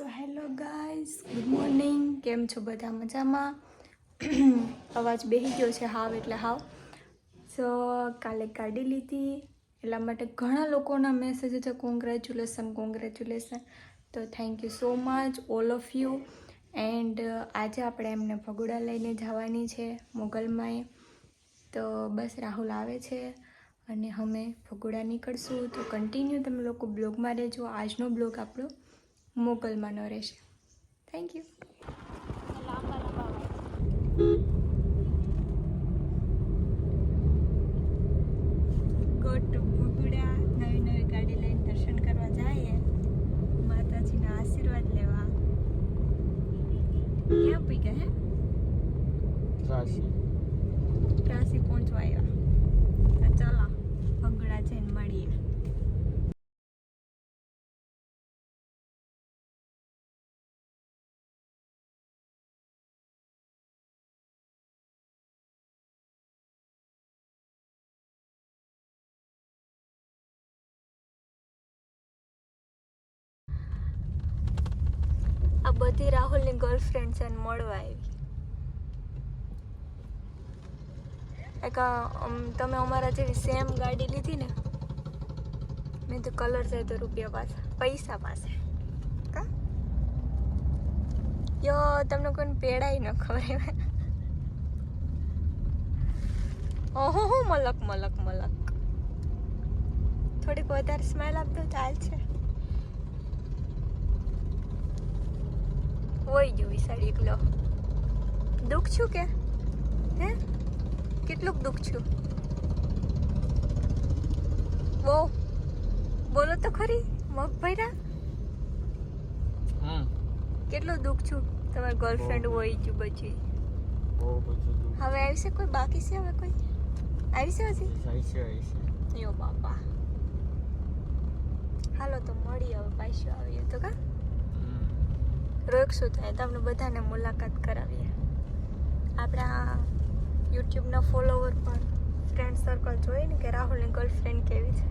So hello guys good morning કેમ છો બધા મજામાં? અવાજ બેસી ગયો છે હાવ એટલે હાવ. સો કાલે ગાડી લીધી. એટલા માટે ઘણા લોકોના મેસેજ હતા કોંગ્રેચ્યુલેશન કોંગ્રેચ્યુલેશન તો thank you so much all of you and આજે આપણે એમને ભગોડા લઈને જવાની છે મોગલમાંએ તો બસ રાહુલ આવે છે અને અમે ભગોડા નીકળશું. તો કન્ટિન્યુ તમે લોકો બ્લોગમાં રહેજો. આજનો બ્લોગ આપણો મોગલમાંનો રહેશે. થેન્ક યુ નવી નવી ગાડી લઈને દર્શન કરવા જઈએ. માતાજીના આશીર્વાદ લેવા. ક્યાં પી ગયા હે? ત્રાસી પહોંચવા આવ્યા. તો ચાલો ભગુડા જઈને મળીએ. આ બધી રાહુલની ગર્લફ્રેન્ડ છે મળવા આવી. તમે અમારા જેવી સેમ ગાડી લીધી ને, મેં તો કલર છે તો રૂપિયા પૈસા પાસે. કા? યો, તમને કોઈને પેડાય ન ખબર ઓહો મલક મલક મલક. થોડીક વધારે સ્માઈલ આપતો ચાલ છે હોય ગયું વિસાડી એકલો. દુઃખ છું કે? હે? કેટલુંક દુઃખ છું. બહુ. બોલો તો ખરી મગ ભૈરા કેટલું દુઃખ છું. તમારી ગર્લફ્રેન્ડ હોય બચી બહુ હવે આવી છે કોઈ? બાકી છે હવે કોઈ? આવી છે હજી છે છે યો બાપા. હાલો તો મળી હવે પાછું આવીએ તો કા. શું થાય તમને બધાને મુલાકાત કરાવીએ. આપણા યુટ્યુબના ફોલોવર પણ ફ્રેન્ડ સર્કલ જોઈએ ને કે રાહુલની ગર્લફ્રેન્ડ કેવી છે.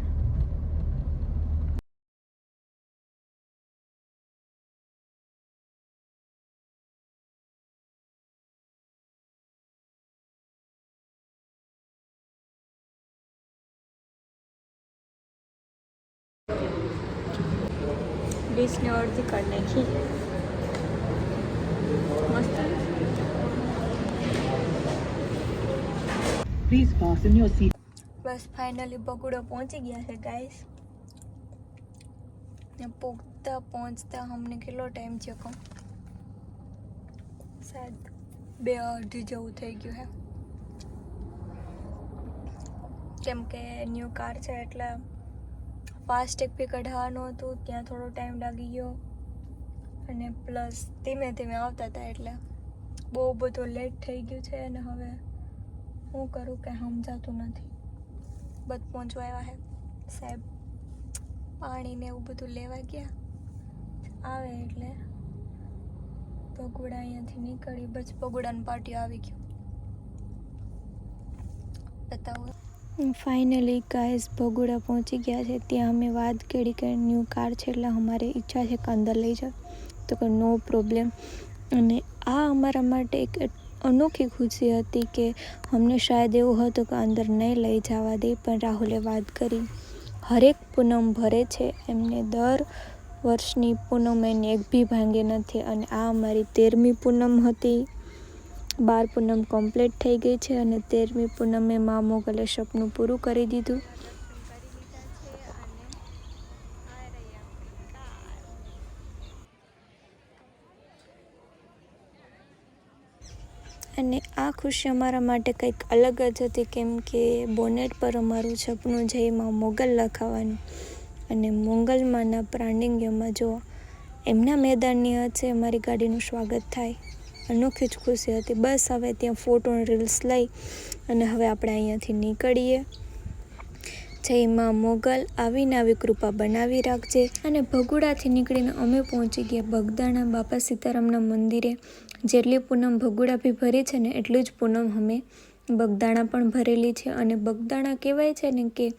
ડીશને અડધી કાઢ નાખી. Please fasten your seat. બસ ફાઇનલી બગુડો પહોંચી ગયા છે ગાઈસ ને પોગતા પહોંચતા અમને કેટલો ટાઈમ છે, કહું? સાત, બે અઢી જેવું થઈ ગયું હે કેમ કે ન્યૂ કાર છે, એટલે ફાસ્ટેગ બી કઢાવવાનું હતું, ત્યાં થોડો ટાઈમ લાગી ગયો. અને પ્લસ ધીમે ધીમે આવતા હતા, એટલે બહુ બધું લેટ થઈ ગયું છે, અને હવે હું કરું કે સમજાતું નથી. બધ પહોંચવા આવ્યા હે. સાહેબ, પાણી ને એવું બધું લેવા ગયા. આવે એટલે ભગોડા અહીંયાથી નીકળી. બસ ભગોડાની પાર્ટી આવી ગયું બતાવો. ફાઇનલી ગાઈસ ભગોડા પહોંચી ગયા છે. ત્યાં અમે વાત કરી કે ન્યૂ કાર છે એટલે અમારે ઈચ્છા છે કે અંદર લઈ જાવ તો કે નો પ્રોબ્લેમ અને આ અમારા માટે એક અનોખી ખુશી હતી કે અમને શાયદ એવું હતું કે અંદર નહીં લઈ જવા દે, પણ રાહુલે વાત કરી, હરેક પૂનમ ભરે છે, એમને દર વર્ષની પૂનમ એને એક બી ભાંગી નથી અને આ અમારી તેરમી પૂનમ હતી. બાર પૂનમ કમ્પ્લીટ થઈ ગઈ છે અને તેરમી પૂનમે મા મોગલે સપનું પૂરું કરી દીધું. અને આ ખુશી અમારા માટે કંઈક અલગ જ હતી, કેમ કે બોનેટ પર અમારું છપનું છે એમાં મોગલ લખાવાનું અને મોગલમાંના પ્રાંડિંગ્યમાં જો એમના મેદાનની હશે અમારી ગાડીનું સ્વાગત થાય. અનોખી જ ખુશી હતી. બસ હવે ત્યાં ફોટો રીલ્સ લઈ અને હવે આપણે અહીંયાથી નીકળીએ. જય માં મોગલ. આવીને આવી કૃપા બનાવી રાખજે. અને ભગુડાથી નીકળીને અમે પહોંચી ગયા બગદાણા બાપા સીતારામના મંદિરે. જેટલી પૂનમ ભગુડાભી ભરી છે ને એટલી જ પૂનમ અમે બગદાણા પણ ભરેલી છે. અને બગદાણા કહેવાય છે ને કે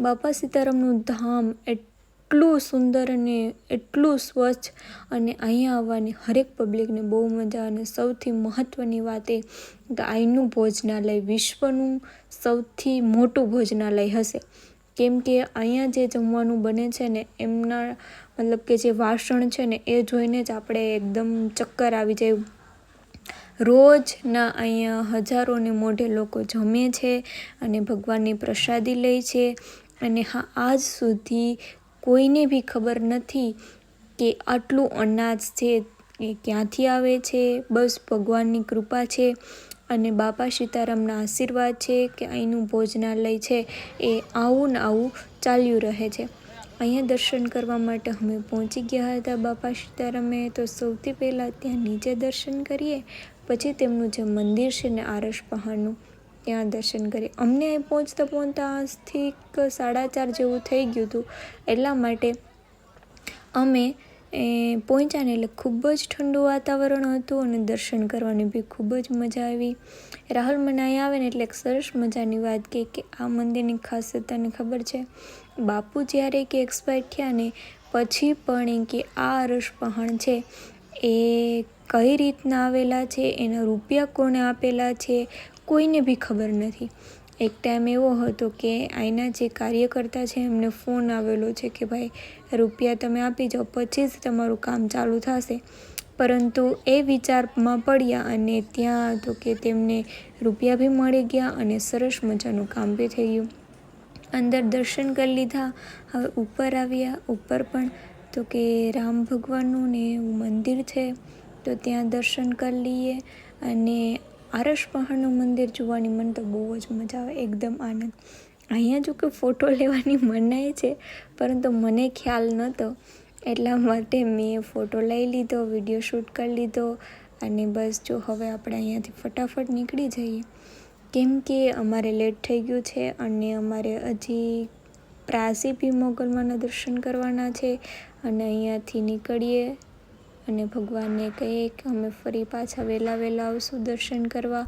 બાપા સીતારામનું ધામ એટલું સુંદર અને એટલું સ્વચ્છ અને અહીંયા આવવાની હરેક પબ્લિકને બહુ મજા અને સૌથી મહત્ત્વની વાત એ અહીંનું ભોજનાલય, વિશ્વનું સૌથી મોટું ભોજનાલય હશે. કેમ કે અહીંયા જે જમવાનું બને છે ને એમના મતલબ કે જે વાસણ છે ને એ જોઈને જ આપણે એકદમ ચક્કર આવી જાય રોજના અહીંયા હજારોને મોઢે લોકો જમે છે અને ભગવાનની પ્રસાદી લે છે. અને હા, આજ સુધી કોઈને બી ખબર નથી કે આટલું અનાજ છે એ ક્યાંથી આવે છે? બસ ભગવાનની કૃપા છે અને બાપા સીતારામના આશીર્વાદ છે કે અહીંનું ભોજનાલય છે એ આવું ને આવું ચાલ્યું રહે છે. અહીંયા દર્શન કરવા માટે અમે પહોંચી ગયા હતા બાપા સીતારામે. તો સૌથી પહેલાં ત્યાં નીચે દર્શન કરીએ. પછી તેમનું જે મંદિર છે ને આરસ પહાડનું, ત્યાં દર્શન કરી. અમને અહીં પહોંચતા પહોંચતા આજથી સાડા ચાર જેવું થઈ ગયું હતું. એટલા માટે અમે, એ, પહોંચ્યા ને એટલે ખૂબ જ ઠંડુ વાતાવરણ હતું અને દર્શન કરવાની બી ખૂબ જ મજા આવી. રાહુલ મને અહીં આવે ને એટલે એક સરસ મજાની વાત કહી કે આ મંદિરની ખાસિયત તને ખબર છે? બાપુ જ્યારે કે એક્સપાયર થયા ને, પછી પણ એ કે આ અરસ પહાણ છે. એ કઈ રીતના આવેલા છે, એના રૂપિયા કોણે આપેલા છે, કોઈને બી ખબર નથી. એક ટાઈમ એવો હતો કે અહીંના જે કાર્યકર્તા છે, એમને ફોન આવેલો છે કે ભાઈ, રૂપિયા તમે આપી જાઓ, પછી જ તમારું કામ ચાલુ થશે. પરંતુ એ વિચારમાં પડ્યા અને ત્યાં તો કે તેમને રૂપિયા બી મળી ગયા અને સરસ મજાનું કામ બી થઈ ગયું. અંદર દર્શન કરી લીધા, હવે ઉપર આવ્યા, ઉપર પણ તો કે રામ ભગવાનનું ને એવું મંદિર છે, તો ત્યાં દર્શન કરી લઈએ. અને આરસ પહાડનું મંદિર જોવાની મને તો બહુ જ મજા આવે, એકદમ આનંદ. અહીંયા જો કે ફોટો લેવાની મનાય છે, પરંતુ મને ખ્યાલ નહોતો. એટલા માટે મેં ફોટો લઈ લીધો, વીડિયો શૂટ કરી લીધો. અને બસ જો હવે આપણે અહીંયાથી ફટાફટ નીકળી જઈએ. કેમ કે અમારે લેટ થઈ ગયું છે અને અમારે હજી પ્રાસી ભી મોગલમાંના દર્શન કરવાના છે. અને અહીંયાથી નીકળીએ અને ભગવાનને કહીએ કે અમે ફરી પાછા વહેલા વહેલા આવશું દર્શન કરવા.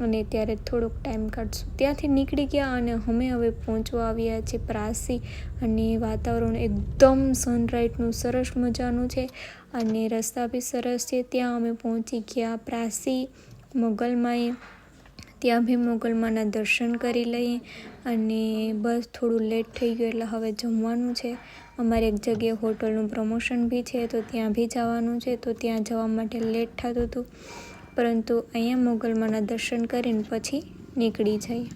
અને ત્યારે થોડોક ટાઈમ કાઢશું. ત્યાંથી નીકળી ગયા અને અમે હવે પહોંચવા આવ્યા છીએ પ્રાસી. અને વાતાવરણ એકદમ સનરાઈટનું સરસ મજાનું છે. અને રસ્તા બી સરસ છે. ત્યાં અમે પહોંચી ગયા પ્રાસી મોગલમાએ. ત્યાં બી મોગલમાના દર્શન કરી લઈએ. અને બસ થોડું લેટ થઈ ગયું એટલે હવે જમવાનું છે. અમારે એક જગ્યાએ હોટલનું પ્રમોશન બી છે, તો ત્યાં બી જવાનું છે, તો ત્યાં જવા માટે લેટ થતું હતું. પરંતુ અહીંયા મોગલમાના દર્શન કરીને પછી નીકળી જઈએ.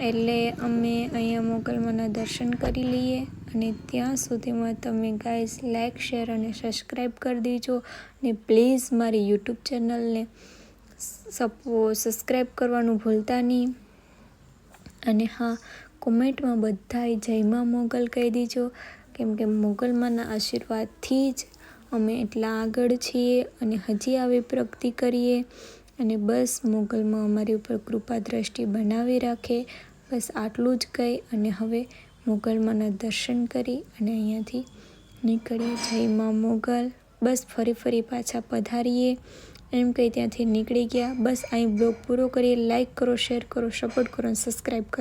એટલે અમે અહીંયા મોગલમાના દર્શન કરી લઈએ અને ત્યાં સુધીમાં તમે ગાઈઝ લાઇક શેર અને સબસ્ક્રાઈબ કરી દેજો. ને પ્લીઝ મારી યુટ્યુબ ચેનલને સપો સબસ્ક્રાઈબ કરવાનું ભૂલતા નહીં. અને હા કોમેન્ટમાં બધાય જયમાં મોગલ કહી દીજો. કેમ કે મોગલમાંના આશીર્વાદથી જ અમે એટલા આગળ છીએ અને હજી આવી પ્રગતિ કરીએ. અને બસ મોગલમાં અમારી ઉપર કૃપા દ્રષ્ટિ બનાવી રાખે. બસ આટલું જ કહી અને હવે મોગલમાંના દર્શન કરી અને અહીંયાથી નીકળીએ જય માં મોગલ. બસ ફરી ફરી પાછા પધારીએ. એમ કહી ત્યાંથી નીકળી ગયા. બસ અહીં બ્લોગ પૂરો કરીએ. લાઈક કરો શેર કરો સપોર્ટ કરો અને સબસ્ક્રાઈબ કરો